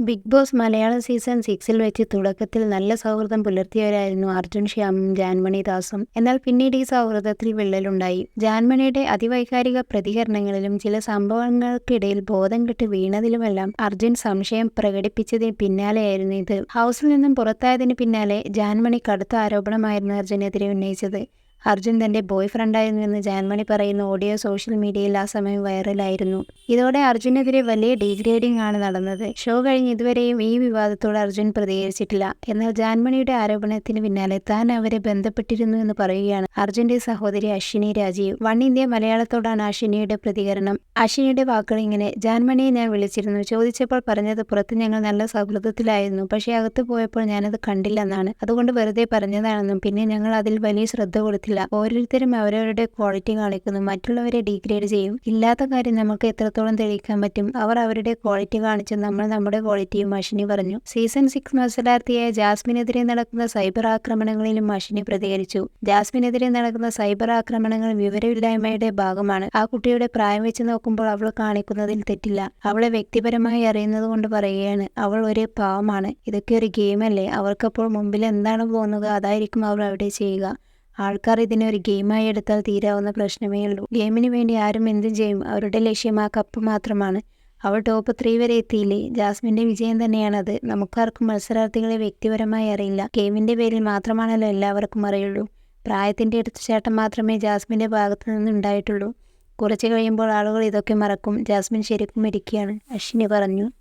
Big boss Malayalam season സിക്സിൽ വെച്ച് തുടക്കത്തിൽ നല്ല സൗഹൃദം പുലർത്തിയവരായിരുന്നു അർജുൻ ശ്യാമും ജാൻമണി ദാസും. എന്നാൽ പിന്നീട് ഈ സൗഹൃദത്തിൽ വിള്ളലുണ്ടായി. ജാൻമണിയുടെ അതിവൈകാരിക പ്രതികരണങ്ങളിലും ചില സംഭവങ്ങൾക്കിടയിൽ ബോധം കെട്ട് വീണതിലുമെല്ലാം അർജുൻ സംശയം പ്രകടിപ്പിച്ചതിന് പിന്നാലെയായിരുന്നു ഇത്. ഹൗസിൽ നിന്നും പുറത്തായതിന് പിന്നാലെ ജാൻമണി കടുത്ത ആരോപണമായിരുന്നു അർജുനെതിരെ ഉന്നയിച്ചത്. അർജുൻ തന്റെ ബോയ് ഫ്രണ്ടായിരുന്നുവെന്ന് ജാൻമണി പറയുന്ന ഓഡിയോ സോഷ്യൽ മീഡിയയിൽ ആ സമയം വൈറലായിരുന്നു. ഇതോടെ അർജുനെതിരെ വലിയ ഡീഗ്രേഡിംഗ് ആണ് നടന്നത്. ഷോ കഴിഞ്ഞ് ഇതുവരെയും ഈ വിവാദത്തോട് അർജുൻ പ്രതികരിച്ചിട്ടില്ല. എന്നാൽ ജാൻമണിയുടെ ആരോപണത്തിന് പിന്നാലെ താൻ അവരെ ബന്ധപ്പെട്ടിരുന്നു എന്ന് പറയുകയാണ് അർജുന്റെ സഹോദരി അശ്വിനി രാജീവ്. വൺ ഇന്ത്യ മലയാളത്തോടാണ് അശ്വിനിയുടെ പ്രതികരണം. അശ്വിനിയുടെ വാക്കുകൾ ഇങ്ങനെ ജാൻമണിയെ ഞാൻ വിളിച്ചിരുന്നു. ചോദിച്ചപ്പോൾ പറഞ്ഞത് പുറത്ത് ഞങ്ങൾ നല്ല സൗഹൃദത്തിലായിരുന്നു. പക്ഷേ അകത്ത് പോയപ്പോൾ ഞാനത് കണ്ടില്ലെന്നാണ്. അതുകൊണ്ട് വെറുതെ പറഞ്ഞതാണെന്നും പിന്നെ ഞങ്ങൾ അതിൽ വലിയ ശ്രദ്ധ കൊടുത്തില്ല. ഓരോരുത്തരും അവരവരുടെ ക്വാളിറ്റി കാണിക്കുന്നു. മറ്റുള്ളവരെ ഡീഗ്രേഡ് ചെയ്യും. ഇല്ലാത്ത കാര്യം നമുക്ക് എത്രത്തോളം തെളിയിക്കാൻ പറ്റും? അവർ അവരുടെ ക്വാളിറ്റി കാണിച്ചു നമ്മൾ നമ്മുടെ ക്വാളിറ്റിയും മഷിനി പറഞ്ഞു. സീസൺ സിക്സ് മത്സരാർത്ഥിയായ ജാസ്മിനെതിരെ നടക്കുന്ന സൈബർ ആക്രമണങ്ങളിലും മഷിനി പ്രതികരിച്ചു. ജാസ്മിനെതിരെ നടക്കുന്ന സൈബർ ആക്രമണങ്ങൾ വിവരമില്ലായ്മയുടെ ഭാഗമാണ്. ആ കുട്ടിയുടെ പ്രായം വെച്ച് നോക്കുമ്പോൾ അവൾ കാണിക്കുന്നതിൽ തെറ്റില്ല. അവളെ വ്യക്തിപരമായി അറിയുന്നത് കൊണ്ട് പറയുകയാണ് അവൾ ഒരു പാവമാണ്. ഇതൊക്കെ ഒരു ഗെയിമല്ലേ അവർക്കപ്പോൾ മുമ്പിൽ എന്താണ് പോകുന്നത് അതായിരിക്കും അവർ അവിടെ ചെയ്യുക. ആൾക്കാർ ഇതിനെ ഒരു ഗെയിമായി എടുത്താൽ തീരാവുന്ന പ്രശ്നമേ ഉള്ളൂ. ഗെയിമിന് വേണ്ടി ആരും എന്തും ചെയ്യും? അവരുടെ ലക്ഷ്യം ആ കപ്പ് മാത്രമാണ്. അവൾ ടോപ്പ് ത്രീ വരെ എത്തിയില്ലേ? ജാസ്മിന്റെ വിജയം തന്നെയാണത്. നമുക്കാർക്കും മത്സരാർത്ഥികളെ വ്യക്തിപരമായി അറിയില്ല. ഗെയിമിന്റെ പേരിൽ മാത്രമാണല്ലോ എല്ലാവർക്കും അറിയുള്ളൂ. പ്രായത്തിന്റെ എടുത്തുചാട്ടം മാത്രമേ ജാസ്മിന്റെ ഭാഗത്തു നിന്ന് ഉണ്ടായിട്ടുള്ളൂ. കുറച്ച് കഴിയുമ്പോൾ ആളുകൾ ഇതൊക്കെ മറക്കും. ജാസ്മിൻ ശരിക്കും ഇരിക്കുകയാണ് അശ്വിനി പറഞ്ഞു.